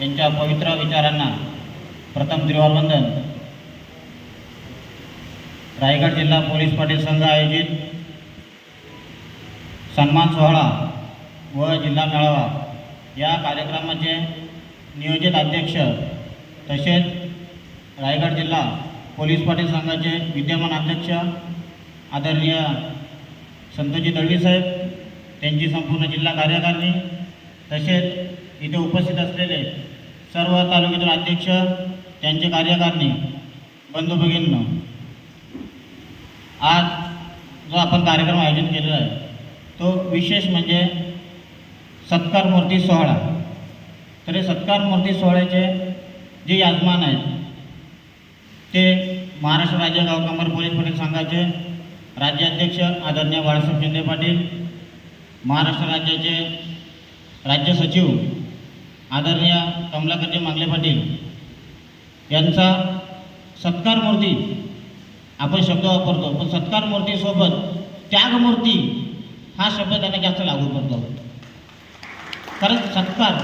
यांच्या पवित्र विचारांना प्रथम त्रिवारवंदन रायगड जिल्हा पोलीस पाटील संघ आयोजित सन्मान सोहळा व जिल्हा मेळावा. या कार्यक्रमाचे नियोजित अध्यक्ष तसेच रायगड जिल्हा पोलीस पाटील संघाचे विद्यमान अध्यक्ष आदरणीय संतोजी दळवी साहेब त्यांची संपूर्ण जिल्हा कार्यकारिणी तसेच इथे उपस्थित असलेले सर्व तालुक्यातील अध्यक्ष त्यांचे कार्यकारिणी बंधू भगिनींनो आज जो आपण कार्यक्रम आयोजित केलेला आहे तो विशेष म्हणजे सत्कार मूर्ती सोहळा. तर हे सत्कार मूर्ती सोहळ्याचे जे यजमान आहेत ते महाराष्ट्र राज्य गावकामर पोलीस पटेल संघाचे राज्याध्यक्ष आदरणीय बाळासाहेब शिंदे पाटील महाराष्ट्र राज्याचे राज्य सचिव आदरणीय कमलाकरजी मांगले पाटील यांचा सत्कार मूर्ती आपण शब्द वापरतो पण सत्कार मूर्तीसोबत त्यागमूर्ती हा शब्द त्यांना जास्त लागू पडतो. कारण सत्कार